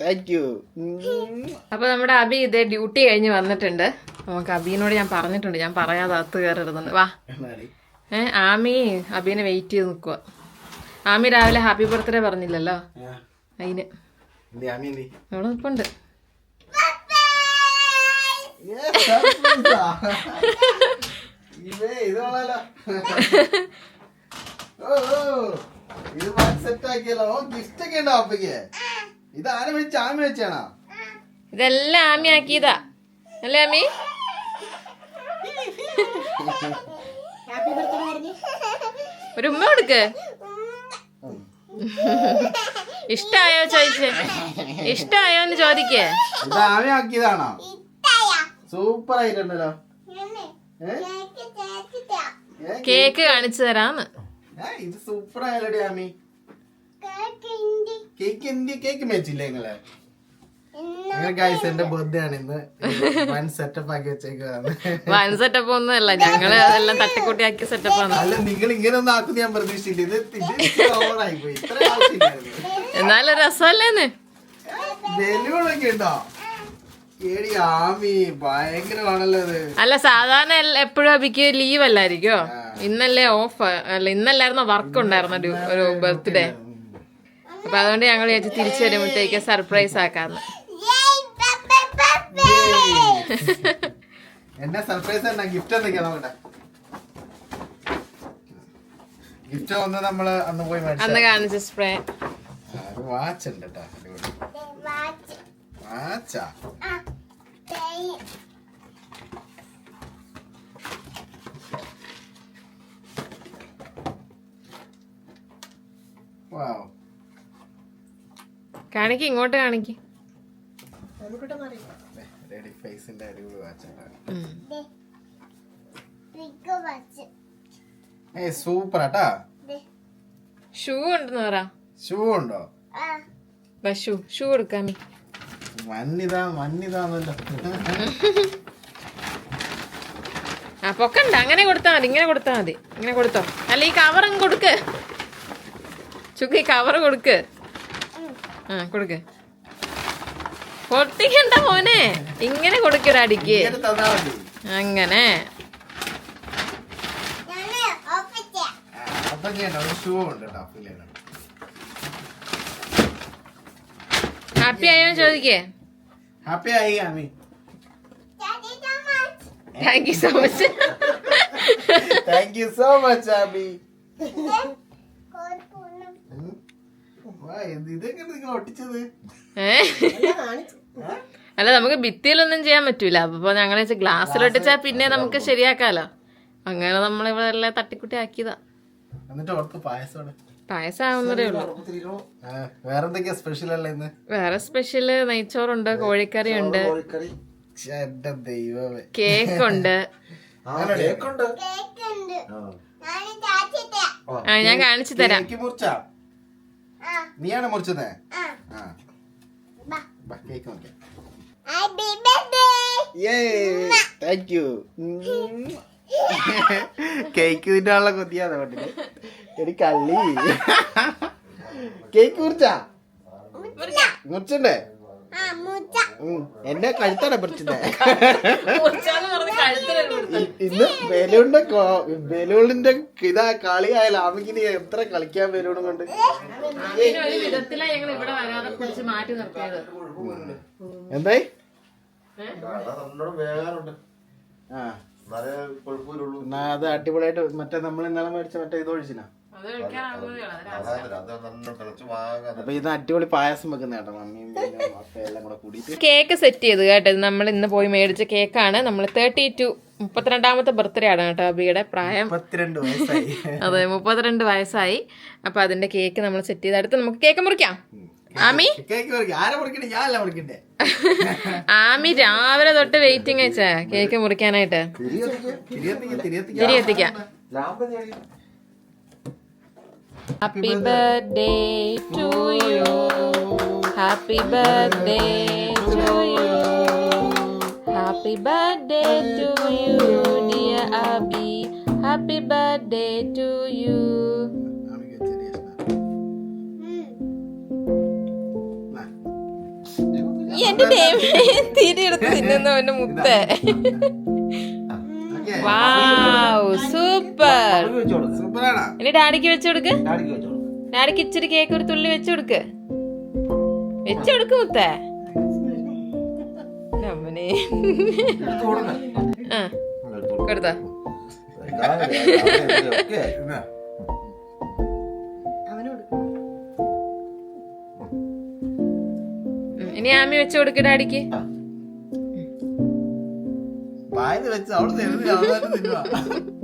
Thank you അപ്പൊ നമ്മുടെ അബി ഇതേ ഡ്യൂട്ടി കഴിഞ്ഞ് വന്നിട്ടുണ്ട്. നമുക്ക് അബീനോട് ഞാൻ പറഞ്ഞിട്ടുണ്ട്. ഞാൻ പറയാതെ അകത്ത് കയറരുതെന്ന്. വാ. ഏ ആമി അബീനെ വെയിറ്റ് ചെയ്ത് നിൽക്കുക ആമി രാവിലെ ഹാപ്പി ബർത്ത്ഡേ പറഞ്ഞില്ലല്ലോ? അതിന് അവിടെ നിൽപ്പുണ്ട്. ഇത് ഓ, ഇത് സെറ്റ് ആക്കിയല്ലോ. ഗിഫ്റ്റ് ഒക്കെ ഉണ്ടോ അപ്പയ്ക്ക്? ഇത് ആരെ വെച്ച് ആമി വെച്ചാണോ? ഇതെല്ലാം ആമി ആക്കിയതാ. അല്ലേ ആമി? ഒരു ഉമ്മ കൊടുക്ക്. ഇഷ്ടായോ ചോദിച്ചേ? ഇഷ്ടായോ എന്ന് ചോദിക്കേ. ഇത് ആമ ആക്കിയതാണോ? സൂപ്പർ ആയിട്ടുണ്ടല്ലോ കേക്ക്. കാണിച്ചു തരാന്ന്. ഇത് സൂപ്പർ ആയല്ലോടി ആമി. കേക്ക് എന്തി കേക്ക് മേച്ചില്ലേ നിങ്ങളെ? അങ്ങനെ ഗൈസ് എന്റെ ബർത്ത്ഡേ ആണ് ഇന്ന്. വൺ സെറ്റപ്പ് ആക്കി വെച്ചേക്കാണ് വൻ സെറ്റപ്പ് ഒന്നും അല്ല ഞങ്ങൾ അതെല്ലാം തട്ടിക്കൂട്ടി ആക്കിയ ആണ്. അല്ല നിങ്ങൾ ഇങ്ങനെ ഒന്നും ആക്കുന്ന ഞാൻ പ്രതീക്ഷിച്ചില്ല. ഇത് ഇത് ഓവറായി പോയി. ഇത്ര ആവശ്യമില്ലായിരുന്നു. എന്നാലും രസമല്ലേന്ന്? ബലൂണൊക്കെ ഉണ്ടോ? അല്ല സാധാരണ എപ്പോഴും അബിക്ക് ലീവ് അല്ലായിരിക്കോ? ഇന്നല്ലേ ഓഫ് അല്ല ഇന്നല്ലായിരുന്നോ വർക്ക് ഉണ്ടായിരുന്നു ഒരു ഒരു ബർത്ത്ഡേ അപ്പൊ അതുകൊണ്ട് ഞങ്ങൾ ചേച്ചി തിരിച്ചു വരുമ്പോഴത്തേക്ക് സർപ്രൈസ് ആക്കാന്ന്. എന്നെ സർപ്രൈസ് എന്നാ? ഗിഫ്റ്റ് എന്തൊക്കെയാ നോക്കട്ടെ? ഗിഫ്റ്റ് ഒന്ന് നമ്മൾ അന്ന് പോയി അന്ന് കാണിച്ച സ്പ്രേ വാച്ച് ഉണ്ട് കേട്ടോ വാച്ചാ കാണിക്ക് ഇങ്ങോട്ട് കാണിക്ക്. റെഡി ഫേസിന്റെ അടിപൊളി വാച്ചാണ് ഏയ് സൂപ്പർ ആട്ടാ. ഷൂ ഉണ്ടെന്ന് പറ. ഷൂ ഉണ്ടോ? ഷൂ ഷൂ കൊടുക്കാമി മഞ്ഞിതാ മഞ്ഞിതാന്നല്ലോ ആ പൊക്കണ്ട. അങ്ങനെ കൊടുത്താ മതി ഇങ്ങനെ കൊടുത്താ മതി. ഇങ്ങനെ കൊടുത്തോ. അല്ല ഈ കവർ അങ്ങ് കൊടുക്ക്. ചുക്ക് കവർ കൊടുക്ക്. ആ കൊടുക്ക്. പൊട്ടിക്കണ്ട മോനെ. ഇങ്ങനെ കൊടുക്കടാ അടിക്ക്. അങ്ങനെ. ഹാപ്പി ആയോ ചോദിക്കേ. ഹാപ്പി ആയി Aami thank you so much thank you so much Aami. നിങ്ങൾ ഒട്ടിച്ചത്? അല്ല നമുക്ക് ഭിത്തിയിലൊന്നും ചെയ്യാൻ പറ്റൂല. അപ്പൊ ഞങ്ങൾ ഗ്ലാസ്സിലൊട്ടിച്ചാ പിന്നെ നമുക്ക് ശരിയാക്കാലോ. അങ്ങനെ നമ്മളിവിടെ എല്ലാം തട്ടിക്കുട്ടി ആക്കിയതാ. എന്നിട്ട് ഓർത്ത് പായസം ഉള്ളൂ. സ്പെഷ്യൽ അല്ല ഇന്ന്? വേറെ സ്പെഷ്യൽ നെയ്ച്ചോറുണ്ട് കോഴിക്കറി. ഉണ്ട് കേക്ക് ഉണ്ട് കേക്കുണ്ട്. ആ. ഞാൻ കാണിച്ചു തരാം. നീയാണ് മുറിച്ചത്? ആ. കേക്ക് മുറിക്കാം താങ്ക് യു കേക്ക് തിന്നാനുള്ള കള്ളി. കേക്ക് മുറിച്ചാ? മുറിച്ചണ്ടേ ഉം, എന്നെ കഴുത്താണ് മുറിച്ചത് ഇന്ന് ബലൂണിന്റെ ഇതാ കളിയായാലും ആമക്കിന് എത്ര കളിക്കാൻ ബലൂണും കൊണ്ട്. ഒരു വിധത്തിലാ ഞങ്ങൾ ഇവിടെ വരാതെ മാറ്റി നിർത്തിയത്. എന്തായി? അത് അടിപൊളിയായിട്ട് മറ്റേ നമ്മൾ ഇന്നലെ മേടിച്ച മറ്റേ ഇത് ഒഴിച്ചിനാ അപ്പൊ ഇത് അടിപൊളി പായസം വെക്കുന്ന കേട്ടോ മമ്മിയും എല്ലാം കൂടെ കൂടിയിട്ട്. കേക്ക് സെറ്റ് ചെയ്തു കേട്ടോ. ഇത് നമ്മൾ ഇന്ന് പോയി മേടിച്ച കേക്കാണ് നമ്മൾ തേർട്ടി ടു മുപ്പത്തിരണ്ടാമത്തെ ബർത്ത്ഡേ ആണ് കേട്ടോ അബിയുടെ പ്രായം. മുപ്പത്തിരണ്ട് വയസ്സായി. അതെ മുപ്പത്തിരണ്ട് വയസ്സായി. അപ്പൊ അതിന്റെ കേക്ക് നമ്മൾ സെറ്റ് ചെയ്ത്. അടുത്ത് നമുക്ക് കേക്ക് മുറിക്കാം. ആമി? ആമി രാവിലെ തൊട്ട് വെയിറ്റിംഗ് വെച്ചാ. കേക്ക് മുറിക്കാനായിട്ട്. തിരിയെത്തിക്ക്. Happy birthday to you happy birthday to you happy birthday to you dear Abi happy birthday to you എന്റെ തിരി എടുത്ത് തിന്നുന്നവന്റെ മുത്തേ. സൂപ്പർ സൂപ്പറാണ് ഇനി ഡാഡിക്ക് വെച്ചു കൊടുക്ക് ഡാഡിക്ക് ഇച്ചിരി കേക്ക് ഒരു തുള്ളി വെച്ചു കൊടുക്ക് വെച്ചു കൊടുക്ക് മുത്തേ. അമ്മനെ. ആ കൊടുത്താ? ഇനി ആമി വെച്ചു കൊടുക്ക് ഡാഡിക്ക് വായിൽ വെച്ച് അവിടെ തരുന്ന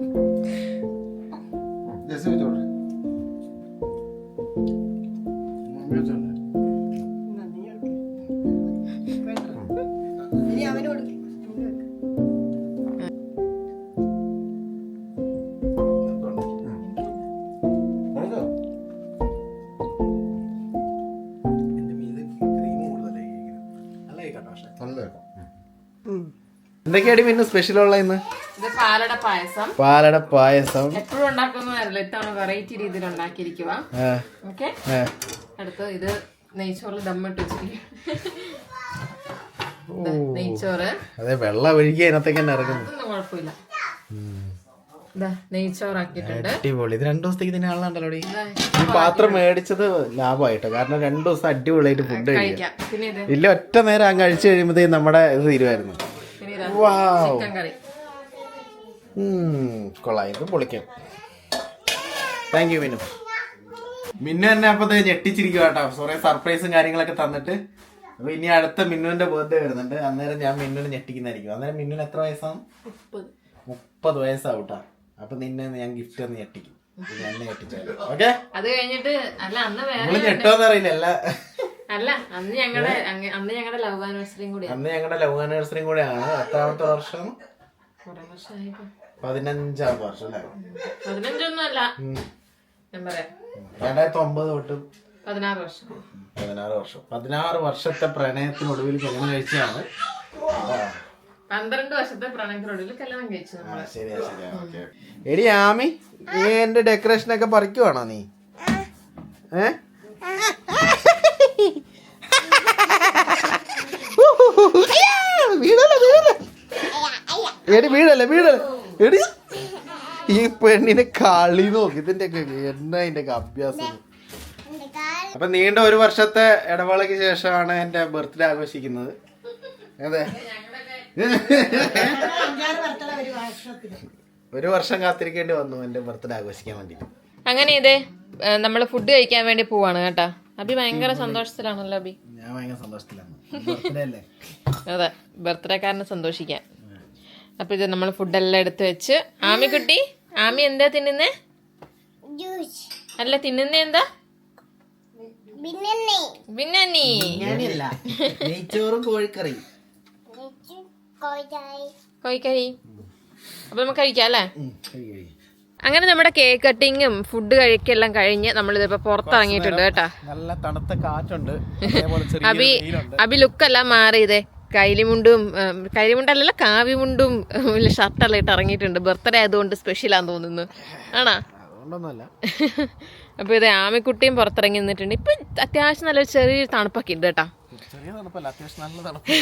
എന്തൊക്കെയാടി പിന്നെ സ്പെഷ്യൽ ഉള്ള ഇന്ന്? പാലട പായസം. പാലട പായസം. എപ്പോഴും ഉണ്ടാക്കുന്നതല്ല ഇത്തവണ വെറൈറ്റി രീതിയിൽ ഉണ്ടാക്കിയിരിക്കുക ഓക്കെ ആ. അടുത്ത് ഇത് നെയ്ച്ചോറിൽ ദമ്മിട്ട് വെച്ചിരിക്കും നെയ്ച്ചോറ്. അതെ വെള്ളം ഒഴുകി അതിനകത്തേക്ക് തന്നെ ഇറങ്ങുന്നു. കുഴപ്പമില്ല. അടിപൊളി. ഇത് രണ്ടു ദിവസത്തേക്ക് തന്നെ ആളുണ്ടല്ലോ ഈ പാത്രം മേടിച്ചത് ലാഭമായിട്ടോ? കാരണം രണ്ടു ദിവസം അടിപൊളിയായിട്ട് ഫുഡ് കഴിക്കാം. ഇല്ല ഒറ്റ നേരം കഴിച്ചു കഴിയുമ്പോഴത്തേക്കും നമ്മുടെ ഇത് തീരുമായിരുന്നു. ചിക്കൻ കറി ഉം, കൊള്ളാം. ഇത് പൊളിക്കാം. താങ്ക് യു മിന്നു മിന്നു എന്നെ അപ്പൊ ദേ ഞെട്ടിച്ചിരിക്കുക കേട്ടോ കുറെ സർപ്രൈസും കാര്യങ്ങളൊക്കെ തന്നിട്ട്. അപ്പൊ ഇനി അടുത്ത മിന്നുവിന്റെ ബർത്ത്ഡേ വരുന്നുണ്ട്. അന്നേരം ഞാൻ മിന്നുവിനെ ഞെട്ടിക്കുന്നതായിരിക്കും. അന്നേരം മിന്നുവിന് എത്ര വയസ്സാവും? മുപ്പത്. വയസ്സാവൂട്ടാ. അപ്പൊ നിന്നെ ഞാൻ ഗിഫ്റ്റ് ഒന്ന് ഞെട്ടിക്കും. അത് കഴിഞ്ഞിട്ട് അല്ല അന്ന് വേറെ നമ്മൾ ഞെട്ടോന്ന് അറിയില്ല അല്ല അന്ന് ഞങ്ങളുടെ അന്ന് ഞങ്ങളുടെ ലവ് ആനിവേഴ്സറിയും കൂടി അന്ന് ഞങ്ങളുടെ ലവ് ആനിവേഴ്സറിയും കൂടിയാണ് എത്രാമത്തെ വർഷം. പതിനഞ്ചാം വർഷം അല്ലേ? പതിനഞ്ചൊന്നും അല്ല ഞാൻ പറയാം. രണ്ടായിരത്തി ഒമ്പത് തൊട്ട് പതിനാറ് വർഷം. പതിനാറ് വർഷം. പതിനാറ് വർഷത്തെ പ്രണയത്തിനൊടുവിൽ കല്യാണം കഴിച്ചാണ് പന്ത്രണ്ട് വർഷത്തെ പ്രണയത്തിനൊടുവിൽ കല്യാണം കഴിച്ചു ശരിയാ ശരിയാ. ഓക്കെ. എടി ആമി നീ എന്റെ ഡെക്കറേഷൻ ഒക്കെ പറിക്കുവാണോ നീ? ഏ? വീടല്ല വീടല്ല എടി വീടല്ല വീടല്ല എടി. ഈ പെണ്ണിനെ കളി നോക്കി. ഇതിന്റെ എന്നാ ഇതിന്റെ അഭ്യാസം? അപ്പൊ നീണ്ട ഒരു വർഷത്തെ ഇടവേളയ്ക്ക് ശേഷമാണ് എന്റെ ബർത്ത്ഡേ ആഘോഷിക്കുന്നത്. അതെ. ഒരു വർഷം കാത്തിരിക്കേണ്ടി വന്നു എന്റെ ബർത്ത്ഡേ ആഘോഷിക്കാൻ വേണ്ടി അങ്ങനെ ഇതേ നമ്മൾ ഫുഡ് കഴിക്കാൻ വേണ്ടി പോവാണ് കേട്ടാ. അബി ഭയങ്കര സന്തോഷത്തിലാണല്ലോ അബി. ഞാൻ ഭയങ്കര സന്തോഷത്തിലാണ്. ബർത്ത്ഡേ അതെ ബർത്ത്ഡേക്കാരനെ സന്തോഷിക്കാൻ അപ്പൊ ഇത് നമ്മൾ ഫുഡെല്ലാം എടുത്ത് വെച്ച്. ആമി കുട്ടി ആമി എന്താ തിന്നുന്നേ? അല്ല തിന്നുന്നേ എന്താ? നെയ്ച്ചോറും കോഴിക്കറിയും കോഴിക്കറി. അപ്പൊ നമുക്ക് കഴിക്കാം അല്ലേ. അങ്ങനെ നമ്മുടെ കേക്ക് കട്ടിങ്ങും ഫുഡ് കഴിക്കെല്ലാം കഴിഞ്ഞ് നമ്മളിതിപ്പോ പുറത്തിറങ്ങിയിട്ടുണ്ട് കേട്ടാ. നല്ല തണുത്ത കാറ്റുണ്ട്. അബി അബി ലുക്കെല്ലാം മാറിയതേ. കൈലിമുണ്ടും കൈലിമുണ്ടല്ല കാവിമുണ്ടും ഷർട്ടെല്ലാം ഇട്ട് ഇറങ്ങിയിട്ടുണ്ട്. ബർത്ത്ഡേ ആയതുകൊണ്ട് സ്പെഷ്യലാന്ന് തോന്നുന്നു. ആണാ? അപ്പൊ ഇത് ആമിക്കുട്ടിയും പുറത്തിറങ്ങി നിന്നിട്ടുണ്ട്. ഇപ്പൊ അത്യാവശ്യം നല്ലൊരു ചെറിയൊരു തണുപ്പൊക്കെ ഉണ്ട് കേട്ടാ. ചെറിയ തണുപ്പല്ല അത്യാവശ്യം നല്ല തണുപ്പ്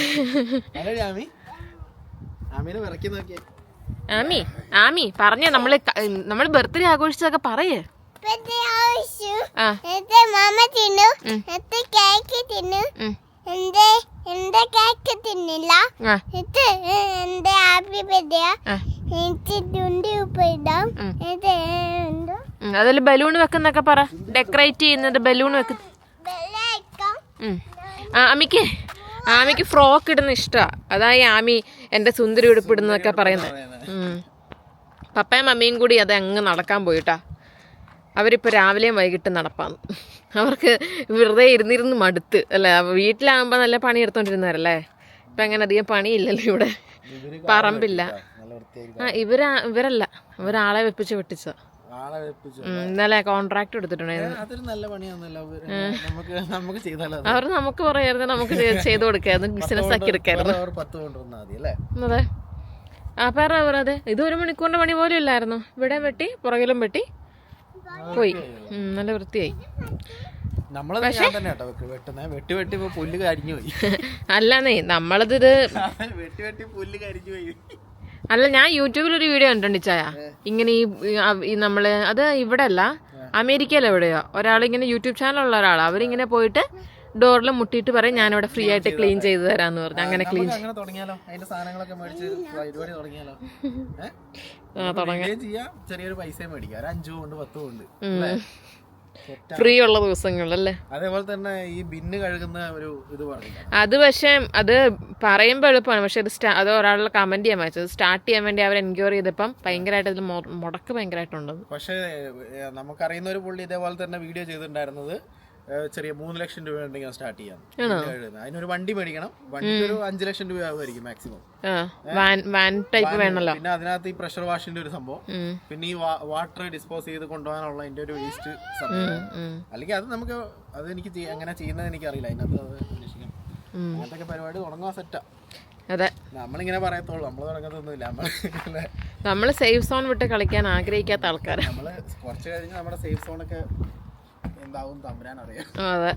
ആമിനെ ആമി ആമീനെ വിറക്കി നോക്കിയേ. ആമി ആമി പറഞ്ഞ നമ്മൾ നമ്മൾ നമ്മൾ ബർത്ത്ഡേ ആഘോഷിച്ചതൊക്കെ പറയേ. മാമ തിന്നു കേക്ക് തിന്നു. ഉം, എന്റെ എന്റെ കേക്ക് തിന്നില്ല? ഇത് എന്റെ അതിൽ ബലൂൺ വെക്കുന്നൊക്കെ പറ. ഡെക്കറേറ്റ് ചെയ്യുന്നത് ബലൂൺ വെക്കുന്ന ആമിക്ക് ആമിക്ക് ഫ്രോക്ക് ഇടുന്ന ഇഷ്ട. അതായി ആമി എന്റെ സുന്ദരി ഉടുപ്പിടുന്നതൊക്കെ പറയുന്നത്. പപ്പയും മമ്മിയും കൂടി അത് അങ്ങ് നടക്കാൻ പോയിട്ടാ. അവരിപ്പോൾ രാവിലെയും വൈകിട്ടും നടപ്പാന്ന്. അവർക്ക് വെറുതെ ഇരുന്നിരുന്ന് മടുത്ത്. അല്ലേ? വീട്ടിലാകുമ്പോൾ നല്ല പണി എടുത്തോണ്ടിരുന്നവരല്ലേ? ഇപ്പം അങ്ങനെ അധികം പണിയില്ലല്ലോ ഇവിടെ. പറമ്പില്ല. ആ ഇവരാ ഇവരല്ല. ഇവരാളെ വെപ്പിച്ച് വെട്ടിച്ചതാണ് ഇന്നലെ കോൺട്രാക്ട് എടുത്തിട്ടുണ്ടായിരുന്നു. അതൊരു നല്ല പണിയാന്നല്ലോ നമുക്ക് നമുക്ക് ചെയ്താലോ അവർ നമുക്ക് പറയായിരുന്നു നമുക്ക് ചെയ്ത് കൊടുക്കായിരുന്നു ബിസിനസ് ആക്കി എടുക്കായിരുന്നു. പത്ത് കൊണ്ടുവന്നാൽ മതി അല്ലേ? അതെ. ആ പറഞ്ഞത് ഇത് ഒരു മണിക്കൂറിന്റെ പണി പോലും ഇല്ലായിരുന്നു. ഇവിടെ വെട്ടി പുറകിലും വെട്ടി പോയി. നല്ല വൃത്തിയായി. അല്ലാന്നേ നമ്മളത് ഇത് വെട്ടി വെട്ടി പുല്ല് കരിഞ്ഞു പോയി. അല്ല ഞാൻ യൂട്യൂബിൽ ഒരു വീഡിയോ കണ്ടിട്ടുണ്ട് ചായ. ഇങ്ങനെ ഈ നമ്മൾ അത് ഇവിടെ അല്ല അമേരിക്കയിൽ എവിടെയോ. ഒരാളിങ്ങനെ യൂട്യൂബ് ചാനൽ ചാനലുള്ള ഒരാളാണ് അവരിങ്ങനെ പോയിട്ട് ഡോറിൽ മുട്ടിയിട്ട് പറയും ഞാൻ ഇവിടെ ഫ്രീ ആയിട്ട് ക്ലീൻ ചെയ്തു തരാന്ന് പറഞ്ഞു. അങ്ങനെ ക്ലീൻ നമുക്ക് അങ്ങനെ തുടങ്ങിയാലോ? അതിന്റെ സാധനങ്ങളൊക്കെ മേടിച്ച് പരിപാടി തുടങ്ങിയാലോ? ആ തുടങ്ങി. ചെയ്യാം. ചെറിയൊരു പൈസ മേടിക്കാം. ഒരു അഞ്ചു കൊണ്ട് പത്തും കൊണ്ട് ഫ്രീ ഉള്ള ദിവസങ്ങളല്ലേ അതേപോലെ തന്നെ ഈ ബിന്ന് കഴുകുന്ന ഒരു ഇത് പറഞ്ഞു അത് പക്ഷേ അത് പറയുമ്പോൾ എളുപ്പമാണ്. പക്ഷെ അത് അത് ഒരാളുടെ കമന്റ് ചെയ്യാൻ വെച്ചത് സ്റ്റാർട്ട് ചെയ്യാൻ വേണ്ടി അവർ എൻക്വയറി ചെയ്തപ്പം ഭയങ്കരമായിട്ട് അതിൽ മുടക്ക് ഭയങ്കരമായിട്ടുണ്ട്. പക്ഷേ നമുക്കറിയുന്ന ഒരു പുള്ളി ഇതേപോലെ തന്നെ വീഡിയോ ചെയ്തിട്ടുണ്ടായിരുന്നത് ചെറിയ മൂന്ന് ലക്ഷം രൂപ ഉണ്ടെങ്കിൽ സ്റ്റാർട്ട് ചെയ്യാം. അതിനൊരു വണ്ടി മേടിക്കണം. വണ്ടിക്ക് ഒരു അഞ്ച് ലക്ഷം രൂപ ആവുമായിരിക്കും മാക്സിമം ടൈപ്പ് വേണമല്ലോ. പിന്നെ അതിനകത്ത് ഈ പ്രഷർ വാഷിന്റെ ഒരു സംഭവം. പിന്നെ ഈ വാട്ടർ ഡിസ്പോസ് ചെയ്ത് കൊണ്ടുപോകാനുള്ള അതിന്റെ ഒരു വേസ്റ്റ് സംഭവം. അല്ലെങ്കിൽ അത് നമുക്ക് അത് എനിക്ക് അങ്ങനെ ചെയ്യുന്നത് എനിക്ക് അറിയില്ല അതിനകത്ത് അത് അങ്ങനത്തെ പരിപാടി തുടങ്ങാൻ സെറ്റാ അതെ. നമ്മളിങ്ങനെ പറയത്തുള്ളൂ. നമ്മൾ തുടങ്ങത്തൊന്നുമില്ല നമ്മൾ? നമ്മൾ സേഫ് സോൺ വിട്ട് കളിക്കാൻ ആഗ്രഹിക്കാത്ത ആൾക്കാർ നമ്മൾ കുറച്ച് കഴിഞ്ഞ് നമ്മുടെ സേഫ് സോണൊക്കെ എന്താവും തമ്പുരാൻ അറിയാം. അതെ.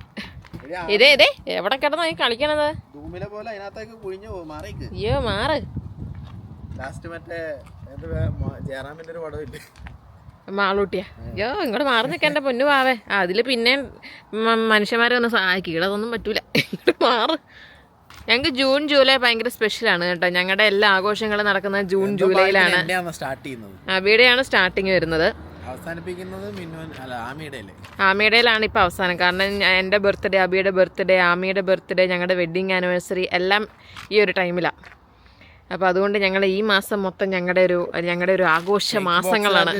ഇതേ ഇതേ എവിടെ കിടന്നാ ഈ കളിക്കണത്? ധൂമിലെ പോലെ അതിനകത്തേക്ക് കുഴിഞ്ഞു പോകും മാറിക്ക്. അയ്യോ മാറ്. ലാസ്റ്റ് മറ്റേ ജയറാമിന്റെ ഒരു പടമില്ലേ മാളൂട്ടിയാ. അയ്യോ ഇങ്ങോട്ട് മാറി നിൽക്കാൻ പൊന്നു പാവേ. അതിൽ അതിൽ പിന്നെ മനുഷ്യന്മാരെ ഒന്ന് സഹായിക്കും. അതൊന്നും പറ്റൂല. ഇങ്ങോട്ട് മാറ്. ഞങ്ങൾക്ക് ജൂൺ ജൂലൈ ഭയങ്കര സ്പെഷ്യലാണ് കേട്ടോ. ഞങ്ങളുടെ എല്ലാ ആഘോഷങ്ങളും നടക്കുന്നത് ജൂൺ ജൂലൈയിലാണ്. സ്റ്റാർട്ട് ചെയ്യുന്നത്? അവിടെയാണ് സ്റ്റാർട്ടിങ് വരുന്നത്. അവസാനിപ്പിക്കുന്നത് മിന്നുവൻ അല്ല ആമിയുടെ അല്ലേ? ആമിയുടെയിലാണ് ഇപ്പോൾ അവസാനം. കാരണം എന്റെ എന്റെ ബർത്ത്ഡേ അബിയുടെ ബർത്ത്ഡേ ആമിയുടെ ബർത്ത്ഡേ ഞങ്ങളുടെ വെഡ്ഡിങ് ആനിവേഴ്സറി എല്ലാം ഈ ഒരു ടൈമിലാണ് അപ്പോൾ അതുകൊണ്ട് ഞങ്ങൾ ഈ മാസം മൊത്തം ഞങ്ങളുടെ ഒരു ഞങ്ങളുടെ ഒരു ആഘോഷ മാസങ്ങളാണ്.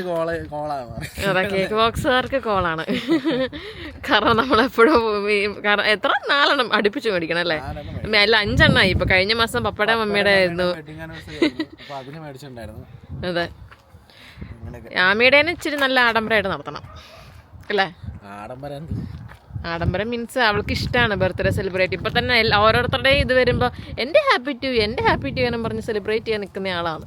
അതെ കേക്ക് ബോക്സുകാർക്ക് കോളാണ് കാരണം നമ്മളെപ്പോഴും എപ്പോഴും കാരണം എത്ര നാലെണ്ണം അടുപ്പിച്ച് മേടിക്കണം അല്ലേ? അല്ല അഞ്ചെണ്ണമായി ഇപ്പൊ കഴിഞ്ഞ മാസം പപ്പയുടെ മമ്മിയുടെ ആയിരുന്നു. വെഡിങ് അതെ. ആമിയുടെ ഇച്ചിരി നല്ല ആഡംബരമായിട്ട് നടത്തണം. അല്ലേ? ആഡംബരം? ആഡംബരം മീൻസ് അവൾക്ക് ഇഷ്ടമാണ് ബർത്ത്ഡേ സെലിബ്രേറ്റ് ഇപ്പം തന്നെ ഓരോരുത്തരുടെയും ഇത് വരുമ്പോൾ എന്റെ ഹാപ്പി ടു എന്റെ ഹാപ്പി ടു എന്നും പറഞ്ഞ് സെലിബ്രേറ്റ് ചെയ്യാൻ നിൽക്കുന്ന ആളാണ്.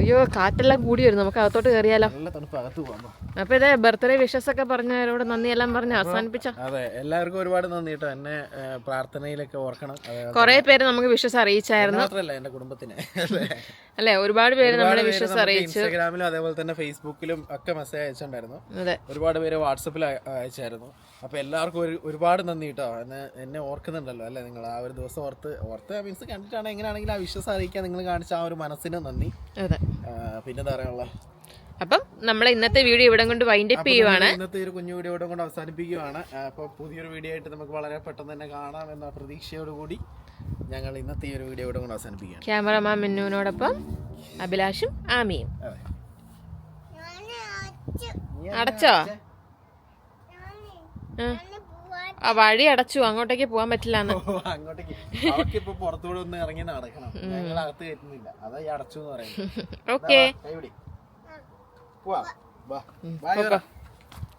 അയ്യോ കാറ്റെല്ലാം കൂടി വരും. നമുക്ക് അകത്തോട്ട് കയറിയാലോ? അപ്പൊ ഇതേ ബർത്ത്ഡേ വിഷസ് ഒക്കെ പറഞ്ഞവരോട് നന്ദി എല്ലാം പറഞ്ഞ് അവസാനിപ്പിച്ച? അതെ എല്ലാവർക്കും ഒരുപാട് നന്ദി കേട്ടോ എന്നെ പ്രാർത്ഥനയിലൊക്കെ ഓർക്കണം. കുറെ പേര് നമുക്ക് വിഷസ് അറിയിച്ചായിരുന്നു. മാത്രമല്ല എന്റെ കുടുംബത്തിന്. അല്ലെ? ഒരുപാട് പേര് നമ്മളെ വിഷസ് അറിയിച്ചു. ഇൻസ്റ്റാഗ്രാമിലും അതേപോലെ തന്നെ ഫേസ്ബുക്കിലും ഒക്കെ മെസ്സേജ് അയച്ചിട്ടുണ്ടായിരുന്നു. അതെ. ഒരുപാട് പേര് വാട്സപ്പിൽ അയച്ചായിരുന്നു. അപ്പൊ എല്ലാവർക്കും ഒരു ഒരുപാട് നന്ദി കേട്ടോ എന്നെ എന്നെ ഓർക്കുന്നുണ്ടല്ലോ അല്ലെ നിങ്ങൾ? ആ ഒരു ദിവസം ഓർത്ത് ഓർത്ത് മീൻസ് കണ്ടിട്ടാണ് എങ്ങനെയാണെങ്കിലും ആ വിശ്വാസം അറിയിക്കാൻ നിങ്ങൾ കാണിച്ച ആ ഒരു മനസ്സിന് നന്ദി. പിന്നെന്താ പറയാനുള്ള? അപ്പം നമ്മൾ ഇന്നത്തെ വീഡിയോ ഇവിടെ കൊണ്ട് വൈൻഡ് അപ്പ് ചെയ്യുവാണ്. ഇന്നത്തെ ഒരു കുഞ്ഞു വീഡിയോ ഇവിടെ കൊണ്ട് അവസാനിപ്പിക്കുകയാണ് അപ്പോൾ പുതിയൊരു വീഡിയോ ആയിട്ട് നമുക്ക് വളരെ പെട്ടെന്ന് തന്നെ കാണാം എന്ന പ്രതീക്ഷയോടുകൂടി ഞങ്ങൾ ഇന്നത്തെ ഈ ഒരു വീഡിയോ ഇവിടെ കൊണ്ട് അവസാനിപ്പിക്കുകയാണ്. ക്യാമറമാൻ മിന്നുവിനോടൊപ്പം അഭിലാഷും ആമിയും. അടച്ചോ? ആ. വഴി അടച്ചു. അങ്ങോട്ടേക്ക് പോകാൻ പറ്റില്ല അങ്ങോട്ടേക്ക്. പുറത്തുകൂടെ ഒന്ന് ഇറങ്ങി നടക്കണം. ഞങ്ങൾ അകത്ത് കയറ്റുന്നില്ല. അതാ ഈ അടച്ചു എന്ന് പറയുന്നത്. ഓക്കെ കൈപിടി പോവാ വാ. Bye പറ.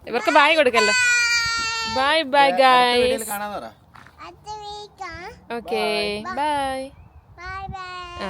ഇവർക്ക് bye കൊടുക്കല്ലോ. Bye bye guy okay bye bye bye ആ.